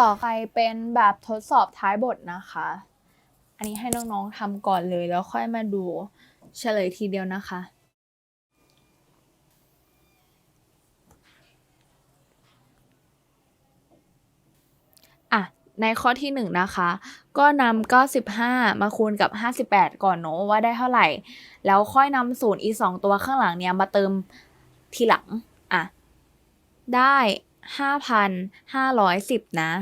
ต่อไปเป็นแบบทดสอบท้ายบทนะคะ อันนี้ให้น้องๆทำก่อนเลยแล้วค่อยมาดูเฉลยทีเดียวนะคะ อะ ในข้อที่หนึ่งนะคะ ก็นำ95 มาคูณกับ 58 ก่อนเนอะว่าได้เท่าไหร่ แล้วค่อยนำศูนย์อีสองตัวข้างหลังเนี่ยมาเติมทีหลัง อะ ได้ 5,510นะ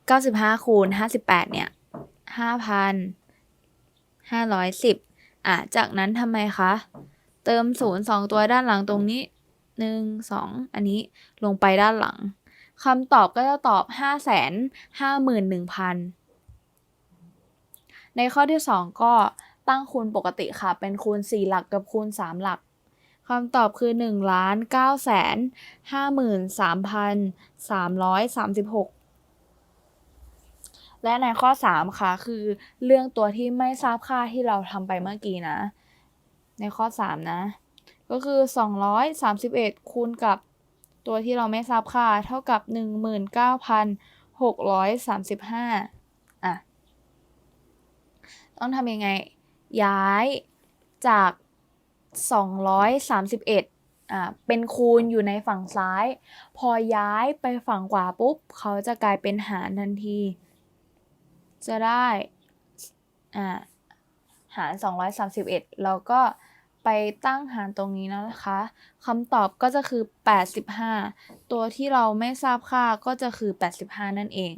95คูณ58เนี่ย5,510อะ จากนั้นทำไมคะ เติมศูนย์สองตัวด้านหลังตรงนี้หนึ่งสองอันนี้ลงไปด้านหลังคำตอบก็จะตอบ5 5 1 0 0 0ในข้อที่2ก็ตั้งคูณปกติค่ะ เป็นคูณ4หลักกับคูณ3หลัก คำตอบคือ1ล้าน9แสน53,336 และในข้อ 3 ค่ะ คือเรื่องตัวที่ไม่ทราบค่าที่เราทำไปเมื่อกี้นะ ในข้อ 3 นะ ก็คือ 231 คูณกับตัวที่เราไม่ทราบค่าเท่ากับ 19,635 อะ ต้องทำยังไง ย้ายจาก 231อะเป็นคูณอยู่ในฝั่งซ้าย พอย้ายไปฝั่งขวาปุ๊บ เขาจะกลายเป็นหารทันที จะได้อ่าหาร 231 แล้วก็ไปตั้งหารตรงนี้นะคะคำตอบก็จะคือ 85 ตัวที่เราไม่ทราบค่าก็จะคือ 85 นั่นเอง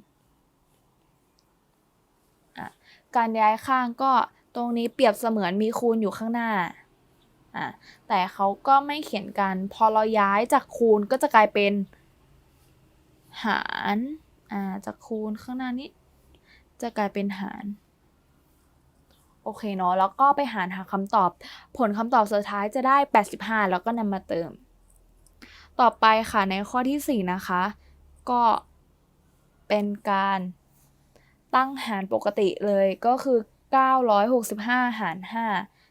อะการย้ายข้างก็ตรงนี้เปรียบเสมือนมีคูณอยู่ข้างหน้า อะแต่เขาก็ไม่เขียนกัน พอเราย้ายจากคูณก็จะกลายเป็น หารอ่าจากคูณข้างหน้านี้ จะกลายเป็นหารโอเคเนาะแล้วก็ไปหารหาคำตอบ ผลคำตอบสุดท้ายจะได้ 85 แล้วก็นำมาเติม ต่อไปค่ะในข้อที่ 4 นะคะ ก็เป็นการตั้งหารปกติเลยก็คือ 965 หาร 5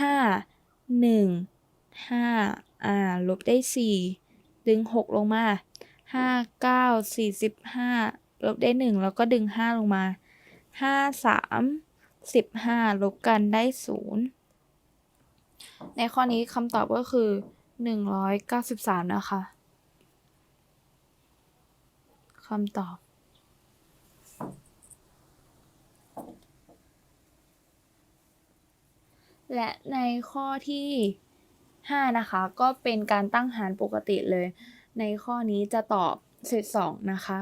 5 1 5อ่าลบได้ 4 ดึง 6 ลงมา 5 9 45 ลบได้ 1 แล้วก็ดึง 5 ลงมา 5 3 15 ลบกันได้ 0 ในข้อนี้คำตอบก็คือ 193 นะคะคำตอบ และในข้อที่ 5 นะคะ ก็เป็นการตั้งหารปกติเลย ในข้อนี้จะตอบเศษ2นะคะ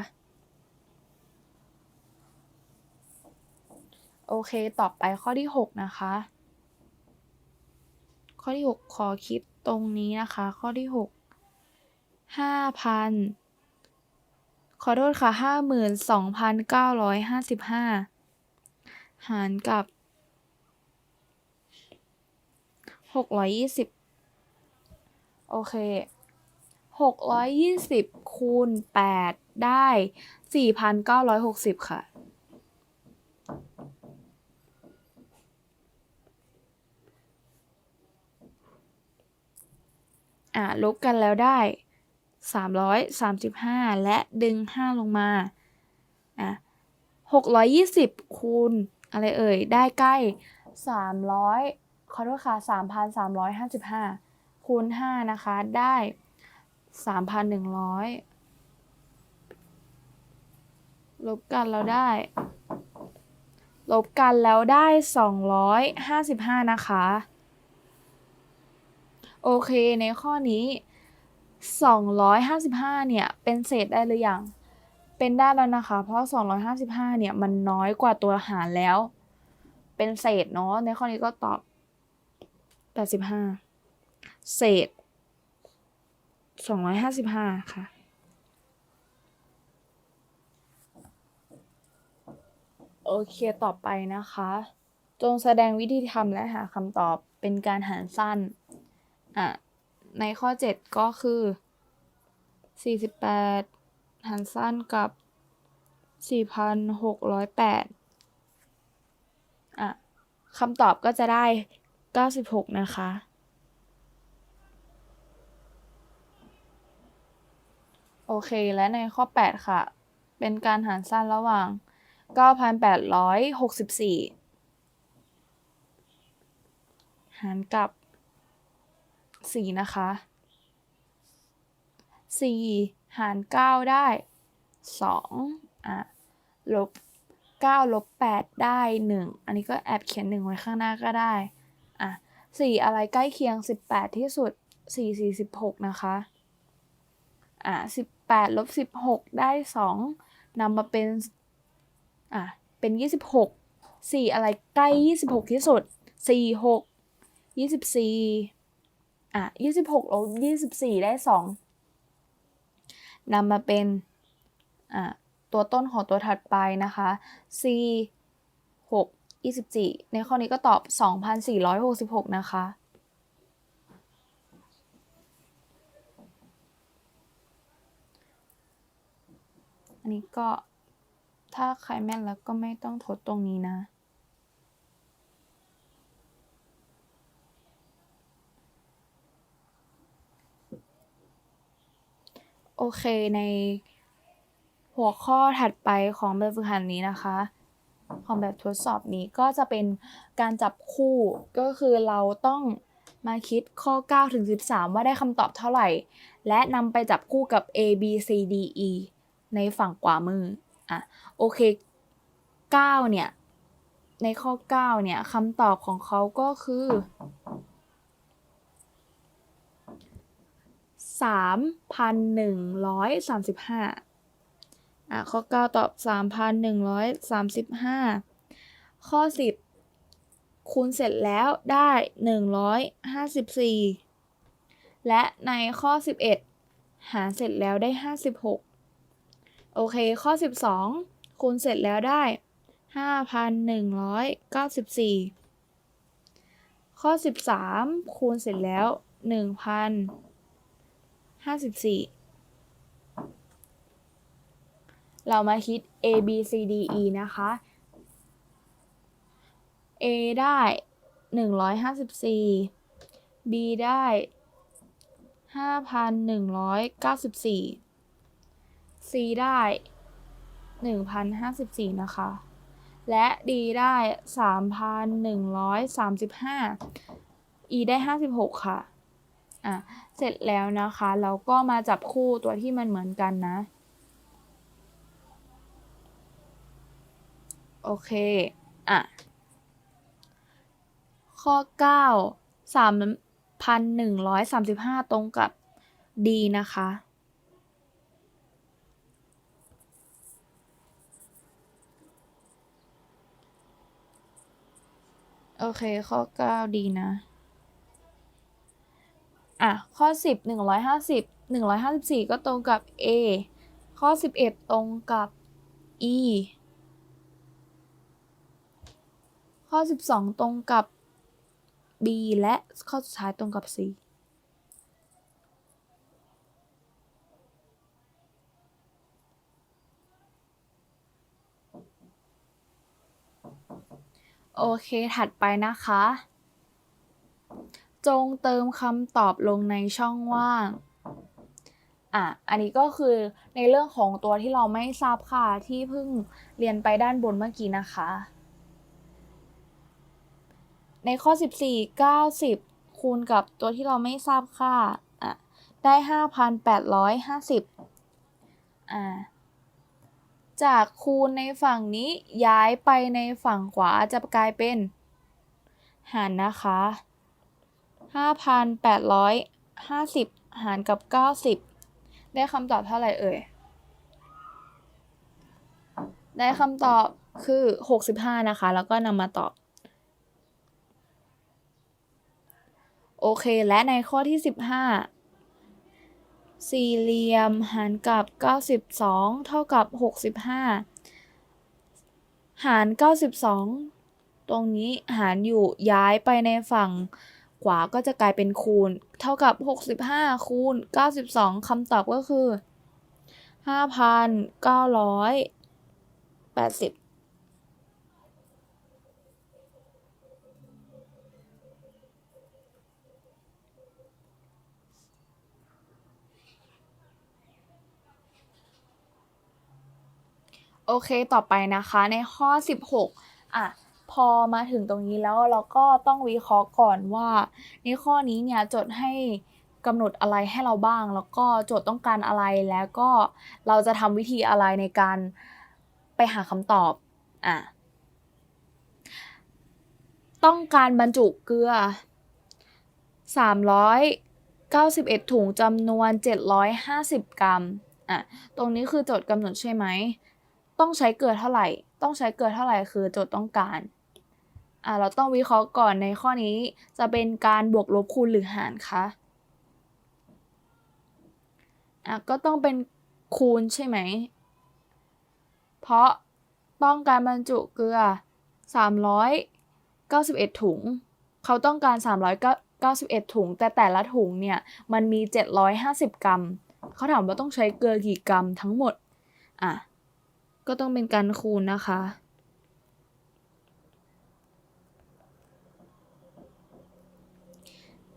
โอเค ต่อไปข้อที่ 6 นะคะ ข้อที่ 6 ขอคิดตรงนี้นะคะ ข้อที่ 6 5,000ขอโทษค่ะ 52,955 หารกับ หกร้อยยี่สิบโอเคหกร้อยยี่สิบคูณแปดได้สี่พันเก้าร้อยหกสิบค่ะ อะลบกันแล้วได้สามร้อยสามสิบห้าและดึงห้าลงมา อะหกร้อยยี่สิบคูณอะไรเอ่ย ได้ใกล้สามร้อย ขอโทษค่ะ3,355 คูณ 5 นะคะ ได้ 3,100 ลบกันแล้วได้ ลบกันแล้วได้ 255 นะคะ โอเคในข้อนี้ 255 เนี่ย เป็นเศษได้หรือยังเป็นได้แล้วนะคะ เพราะ 255 เนี่ย มันน้อยกว่าตัวหารแล้ว เป็นเศษเนาะ ในข้อนี้ก็ตอบ 85เศษ255ค่ะ โอเค ต่อไปนะคะ จงแสดงวิธีทำและหาคำตอบเป็นการหารสั้น อะ ในข้อ 7 ก็คือ 48 หารสั้นกับ 4,608 อะคำตอบก็จะได้ 96 นะคะ โอเค และในข้อ 8 ค่ะ เป็นการหารสั้นระหว่าง 9,864 หารกับ 4 นะคะ 4 หาร 9 ได้ 2 อะ ลบ9ลบ8ได้ 1 อันนี้ก็แอบเขียน 1 ไว้ข้างหน้าก็ได้ สี่อะไรใกล้เคียงสิบแปดที่สุดสี่สี่สิบหกนะคะ อ่าสิบแปดลบสิบหกได้สองนำมาเป็น อ่าเป็นยี่สิบหกสี่อะไรใกล้ยี่สิบหกที่สุดสี่หกยี่สิบสี่อะยี่สิบหกลบยี่สิบสี่ได้สองนำมาเป็นอ่าตัวต้นของตัวถัดไปนะคะสี่หก 24 ในข้อนี้ก็ตอบ 2,466 นะคะ อันนี้ก็ถ้าใครแม่นแล้วก็ไม่ต้องทดตรงนี้นะ โอเคในหัวข้อถัดไปของแบบฝึกหัดนี้นะคะ ของแบบทดสอบนี้ก็จะเป็นการจับคู่ก็คือเราต้องมาคิดข้อ 9 ถึง 13 ว่าได้คำตอบเท่าไหร่ และนำไปจับคู่กับ A B C D E ในฝั่งขวามือ อะ โอเค 9 เนี่ย ในข้อ 9 เนี่ยคำตอบของเขาก็คือ 3,135 อะข้อ 9 ตอบ 3,135 ข้อ 10 คูณเสร็จแล้วได้ 154 และในข้อ 11 หารเสร็จแล้วได้ 56 โอเค ข้อ 12 คูณเสร็จแล้วได้ 5,194 ข้อ 13 คูณเสร็จแล้ว 1,054 เรามาคิด A B C D E นะคะ A ได้ 154 B ได้ 5,194 C ได้ 1,054 นะคะ และ D ได้ 3,135 E ได้ 56 ค่ะ อะ เสร็จแล้วนะคะ เราก็มาจับคู่ตัวที่มันเหมือนกันนะ โอเค อะ ข้อ 9 3,135 ตรงกับ D นะคะ โอเค ข้อ 9 ดีนะ อะ ข้อ 10 150 154 ก็ตรงกับ A ข้อ 11 ตรงกับ E ข้อ 12 ตรงกับ B และข้อสุดท้ายตรงกับ C โอเค ถัดไปนะคะ จงเติมคำตอบลงในช่องว่าง อะ อันนี้ก็คือในเรื่องของตัวที่เราไม่ทราบค่าที่เพิ่งเรียนไปด้านบนเมื่อกี้นะคะ ในข้อ 14 90 คูณกับตัวที่เราไม่ทราบค่าอะได้ 5,850อ่าจากคูณในฝั่งนี้ย้ายไปในฝั่งขวาจะกลายเป็น หารนะคะ 5,850 หารกับ 90 ได้คำตอบเท่าไหร่เอ่ย ได้คำตอบคือ 65 นะคะ แล้วก็นำมาตอบ โอเค และในข้อที่ 15 สี่เหลี่ยมหารกับ 92 เท่ากับ 65 หาร 92 ตรงนี้หารอยู่ย้ายไปในฝั่งขวาก็จะกลายเป็นคูณ เท่ากับ 65 คูณ 92 คำตอบก็คือ 5,980 โอเคต่อไปนะคะในข้อ 16อะพอมาถึงตรงนี้แล้วเราก็ต้องวิเคราะห์ก่อนว่า ในข้อนี้เนี่ยโจทย์ให้กำหนดอะไรให้เราบ้าง แล้วก็โจทย์ต้องการอะไรแล้วก็เราจะทำวิธีอะไรในการไปหาคำตอบอะต้องการบรรจุเกลือ 391 ถุงจำนวน 750 กรัมอะตรงนี้คือโจทย์กำหนดใช่ไหม ต้องใช้เกลือเท่าไหร่ ต้องใช้เกลือเท่าไหร่คือโจทย์ต้องการ อะเราต้องวิเคราะห์ก่อนในข้อนี้จะเป็นการบวกลบคูณหรือหารคะ อะก็ต้องเป็นคูณใช่ไหม เพราะต้องการบรรจุเกลือ 391 ถุง เขาต้องการ 391 ถุง แต่แต่ละถุงเนี่ย มันมี 750 กรัม เขาถามว่าต้องใช้เกลือกี่กรัมทั้งหมด อะ ก็ต้องเป็นการคูณนะคะ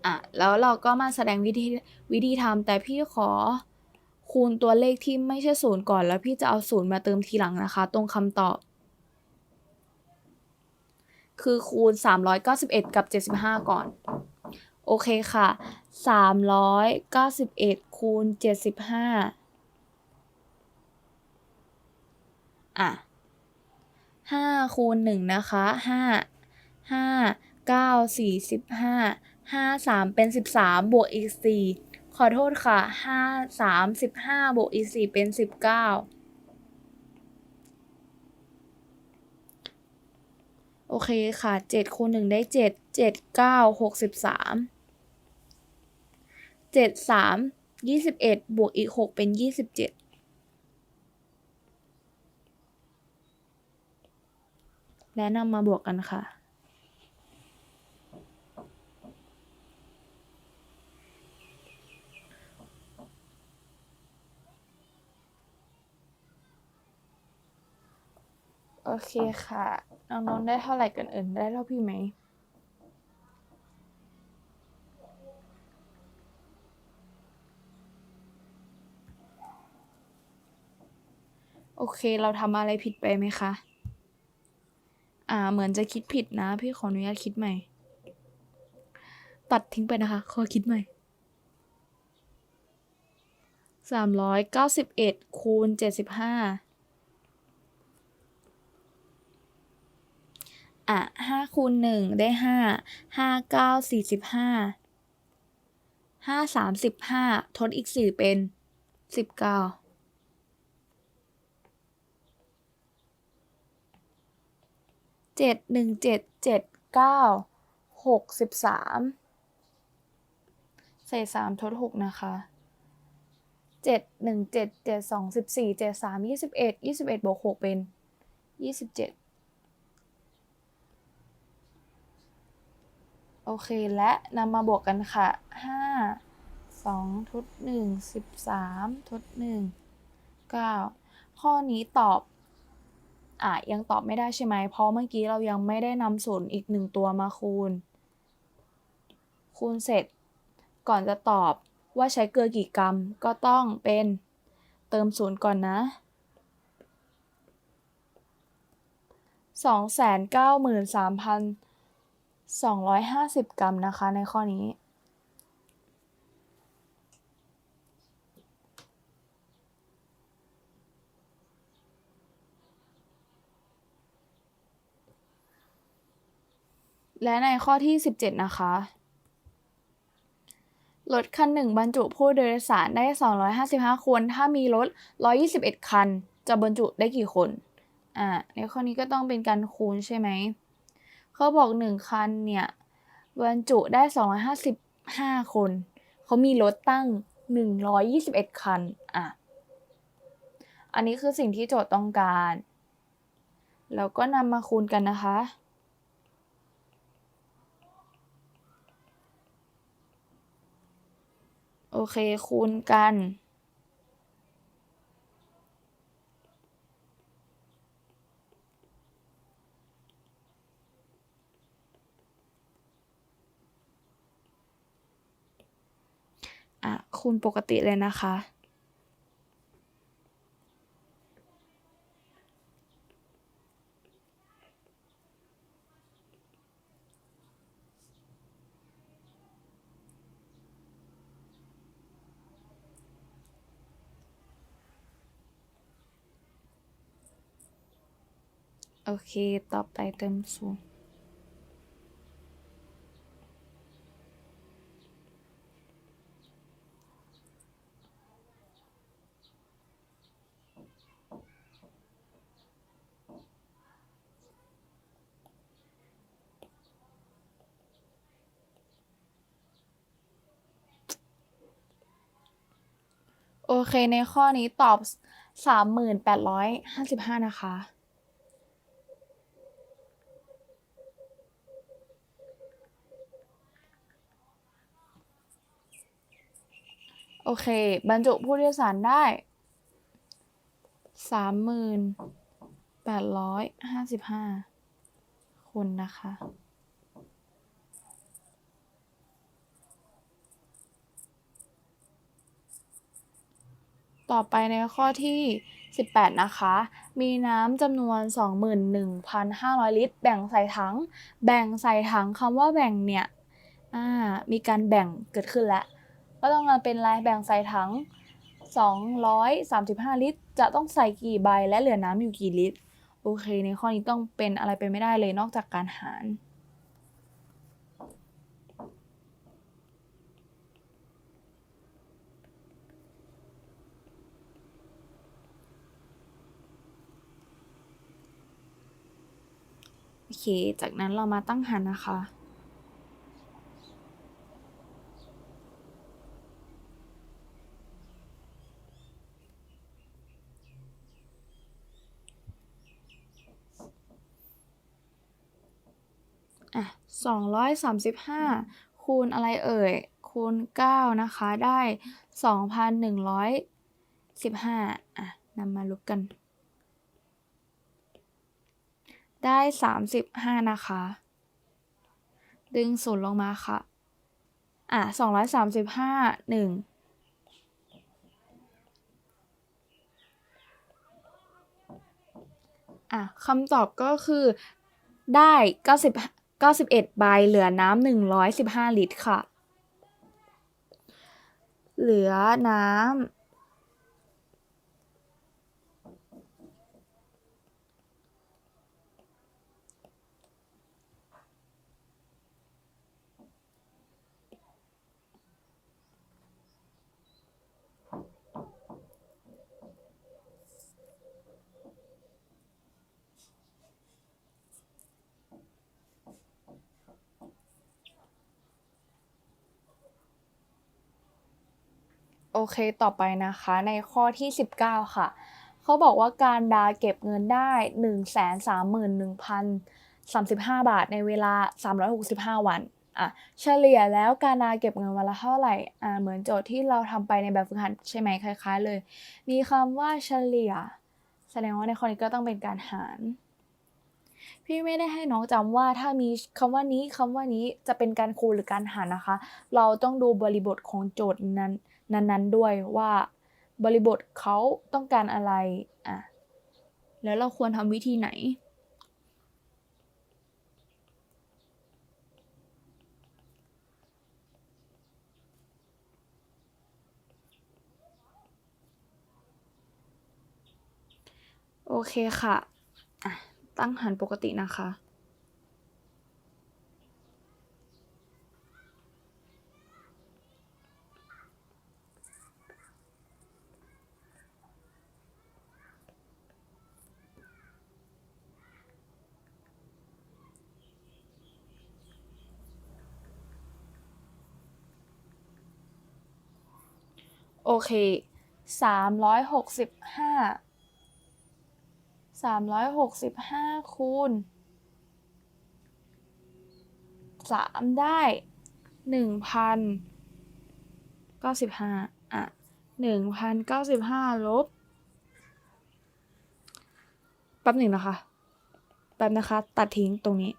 อะ แล้วเราก็มาแสดงวิธีวิธีทำแต่พี่ขอคูณตัวเลขที่ไม่ใช่ศูนย์ก่อนแล้วพี่จะเอาศูนย์มาเติมทีหลังนะคะ ตรงคำตอบ คือคูณ 391 กับ 75 ก่อน โอเคค่ะ 391 คูณ 75 อะห้าคูณหนึ่งนะคะห้าห้าเก้าสี่สิบห้าห้าสามเป็นสิบสามบวกอีกสี่ขอโทษค่ะห้าสามสิบห้าบวกอีกสี่เป็นสิบเก้าโอเคค่ะเจ็ดคูณหนึ่งได้เจ็ดเจ็ดเก้าหกสิบสามเจ็ดสามยี่สิบเอ็ดบวกอีกหกเป็นยี่สิบเจ็ด และนำมาบวกกันค่ะ โอเคค่ะน้องๆได้เท่าไหร่กันเอื่นได้เท่าพี่ไหมโอเค เราทำอะไรผิดไปไหมคะ อ่า เหมือนจะคิดผิดนะ พี่ขออนุญาตคิดใหม่ ตัดทิ้งไปนะคะ ขอคิดใหม่สามร้อยเก้าสิบเอ็ดคูณเจ็ดสิบห้าอะห้าคูณหนึ่งได้ห้าห้าเก้าสี่สิบห้าห้าสามสิบห้าทดอีกสี่เป็นสิบเก้า เจ็ดหนึ่งเจ็ดเจ็ดเก้าหกสิบสามใส่สามทดหกนะคะเจ็ดหนึ่งเจ็ดเจ็ดสองสิบสี่เจ็ดสามยี่สิบเอ็ดยี่สิบเอ็ดบวกหกเป็นยี่สิบเจ็ดโอเค และนำมาบวกกันค่ะห้าสองทดหนึ่งสิบสามทดหนึ่งเก้าข้อนี้ตอบ อะยังตอบไม่ได้ใช่ไหม เพราะเมื่อกี้เรายังไม่ได้นำศูนย์อีกหนึ่งตัวมาคูณ คูณเสร็จ ก่อนจะตอบว่าใช้เกลือกี่กรัมก็ต้องเป็นเติมศูนย์ก่อนนะสองแสนเก้าหมื่นสามพันสองร้อยห้าสิบกรัมนะคะในข้อนี้ และในข้อที่ 17 นะคะ รถคันหนึ่งบรรจุผู้โดยสารได้ 255 คน ถ้ามีรถ 121 คัน จะบรรจุได้กี่คน อ่า ในข้อนี้ก็ต้องเป็นการคูณใช่ไหม เขาบอก 1 คันเนี่ย บรรจุได้ 255 คน เขามีรถตั้ง 121 คัน อะ อันนี้คือสิ่งที่โจทย์ต้องการ แล้วก็นำมาคูณกันนะคะ โอเค คูณกัน อะ คูณปกติเลยนะคะ โอเค ต่อไปเติมศูนย์โอเคในข้อนี้ตอบสามหมื่นแปดร้อยห้าสิบห้านะคะ โอเค บรรจุผู้โดยสารได้สามหมื่นแปดร้อยห้าสิบห้าคนนะคะ ต่อไปในข้อที่ 18 นะคะ มีน้ำจำนวน 21,500 ลิตร แบ่งใส่ถัง แบ่งใส่ถังคำว่าแบ่งเนี่ยอ่ามีการแบ่งเกิดขึ้นแล้ว ก็ต้องมาเป็นรายแบ่งใส่ถัง 235 ลิตร จะต้องใส่กี่ใบและเหลือน้ำอยู่กี่ลิตร โอเค ในข้อนี้ต้องเป็นอะไรไปไม่ได้เลยนอกจากการหารโอเค จากนั้นเรามาตั้งหารนะคะ อะสองร้อยสามสิบห้าคูณอะไรเอ่ย คูณเก้านะคะได้สองพันหนึ่งร้อยสิบห้าอะนำมาลบกัน ได้สามสิบห้านะคะ ดึงศูนย์ลงมาค่ะ อะสองร้อยสามสิบห้าหนึ่งอะคำตอบก็คือได้90 91 ใบ เหลือน้ำ115 ลิตรค่ะ เหลือน้ำ โอเคต่อไปนะคะ ในข้อที่ 19 ค่ะ เขาบอกว่าการดาเก็บเงินได้ 131,035 บาทในเวลา 365 วันอะเฉลี่ยแล้วการดาเก็บเงินวันละเท่าไหร่อ่าเหมือนโจทย์ที่เราทำไปในแบบฝึกหัดใช่ไหมคล้าย ๆ เลย มีคำว่าเฉลี่ย แสดงว่าในข้อนี้ก็ต้องเป็นการหาร พี่ไม่ได้ให้น้องจำว่าถ้ามีคำว่านี้คำว่านี้จะเป็นการคูณหรือการหารนะคะ เราต้องดูบริบทของโจทย์นั้น นั้นๆด้วยว่าบริบทเขาต้องการอะไรอะแล้วเราควรทำวิธีไหน โอเคค่ะอะตั้งหันปกตินะคะ เคสามร้อยหกสิบห้าสามร้อยหกสิบห้าคูณสามได้หนึ่งพันเก้าสิบห้าอะหนึ่งพันเก้าสิบห้าลบแป๊บหนึ่งนะคะ แป๊บนะคะ ตัดทิ้งตรงนี้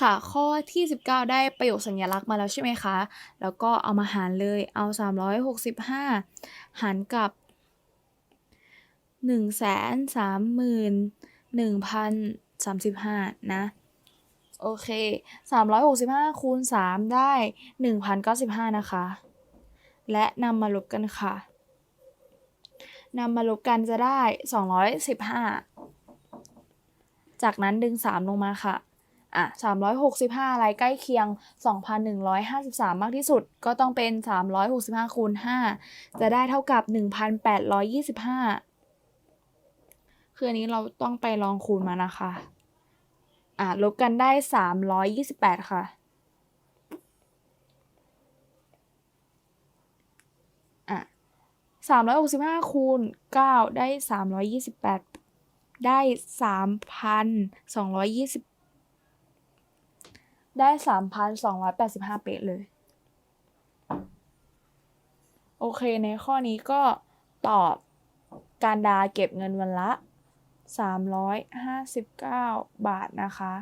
ค่ะ ข้อที่ 19 ได้ประโยคสัญลักษณ์มาแล้วใช่ไหมคะ แล้วก็เอามาหารเลย เอา 365 หารกับ 131,035 นะ โอเค 365 คูณ 3 ได้ 1,095 นะคะ และนำมาลบกันค่ะนำมาลบกันจะได้ 215 จากนั้นดึง 3 ลงมาค่ะ อะ365 อะไรใกล้เคียง 2,153 มากที่สุด ก็ต้องเป็น 365 คูณ 5 จะได้เท่ากับ 1,825 คืออันนี้เราต้องไปลองคูณมานะคะ อะลบกันได้ 328 ค่ะ อะ 365 คูณ 9 ได้ 328 ได้ 3,220 ได้ 3,285 เป๊ะเลย โอเคในข้อนี้ก็ตอบการดาเก็บเงินวันละ 359 บาทนะคะ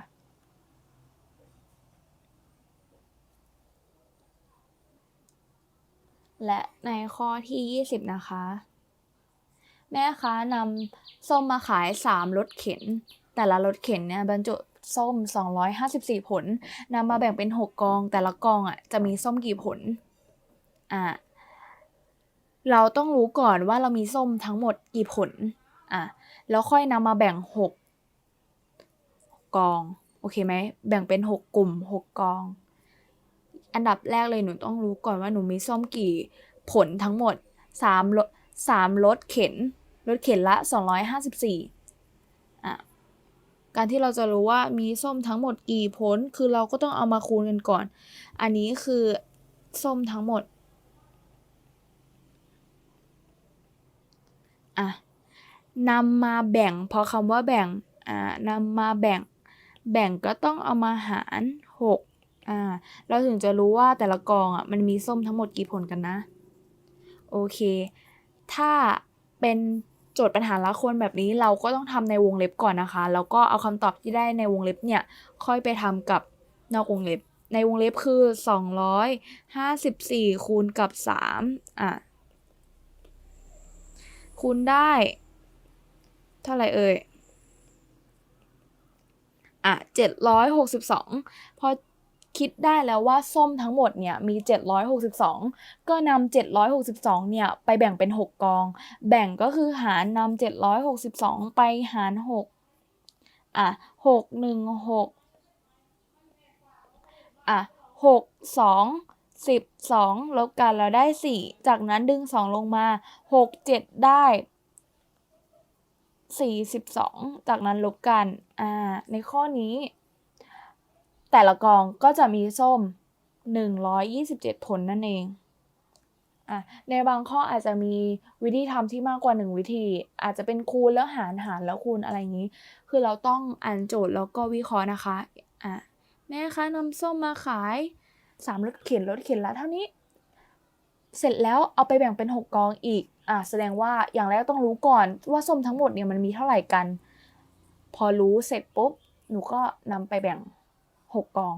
และในข้อที่ 20 นะคะ แม่ค้านำส้มมาขาย 3 รถเข็น แต่ละรถเข็นเนี่ยบรรจุ ส้ม 254 ผลนำมาแบ่งเป็น 6 กอง แต่ละกองอะจะมีส้มกี่ผลอะเราต้องรู้ก่อนว่าเรามีส้มทั้งหมดกี่ผลอะแล้วค่อยนำมาแบ่ง 6 กอง โอเคไหม แบ่งเป็น 6 กลุ่ม 6 กอง อันดับแรกเลยหนูต้องรู้ก่อนว่าหนูมีส้มกี่ผลทั้งหมด3รถ3รถเข็นรถเข็นละ 254อะ การที่เราจะรู้ว่ามีส้มทั้งหมดกี่ผล คือเราก็ต้องเอามาคูณกันก่อน อันนี้คือส้มทั้งหมด อะนำมาแบ่ง พอคำว่าแบ่ง อ่านำมาแบ่ง แบ่งก็ต้องเอามาหาร6อ่า เราถึงจะรู้ว่าแต่ละกองอะมันมีส้มทั้งหมดกี่ผลกันนะ โอเค ถ้าเป็น โจทย์ปัญหาละคนแบบนี้เราก็ต้องทำในวงเล็บก่อนนะคะ แล้วก็เอาคำตอบที่ได้ในวงเล็บเนี่ยค่อยไปทำกับนอกวงเล็บ ในวงเล็บคือ 254 คูณกับ 3 อะ คูณได้ เท่าไหร่เอ่ยอะ762 พอ คิดได้แล้วว่าส้มทั้งหมดเนี่ยมี 762 ก็นำ762 เนี่ยไปแบ่งเป็น 6 กอง แบ่งก็คือหารนำ762 ไปหาร 6 อะ 6 1 6 อะ 6 2 12 ลบกันแล้วได้ 4 จากนั้นดึง 2 ลงมา 6 7 ได้ 42 จากนั้นลบกัน อ่า ในข้อนี้ แต่ละกองก็จะมีส้ม 127 ผลนั่นเองอะในบางข้ออาจจะมีวิธีทำที่มากกว่า 1 วิธี อาจจะเป็นคูณแล้วหารหารแล้วคูณอะไรอย่างนี้ คือเราต้องอ่านโจทย์แล้วก็วิเคราะห์นะคะอะแม่คะนำส้มมาขาย3รถเข็นรถเข็นละเท่านี้ เสร็จแล้วเอาไปแบ่งเป็น 6 กองอีกอะแสดงว่าอย่างแรกต้องรู้ก่อนว่าส้มทั้งหมดเนี่ยมันมีเท่าไหร่กัน พอรู้เสร็จปุ๊บหนูก็นำไปแบ่ง 6กอง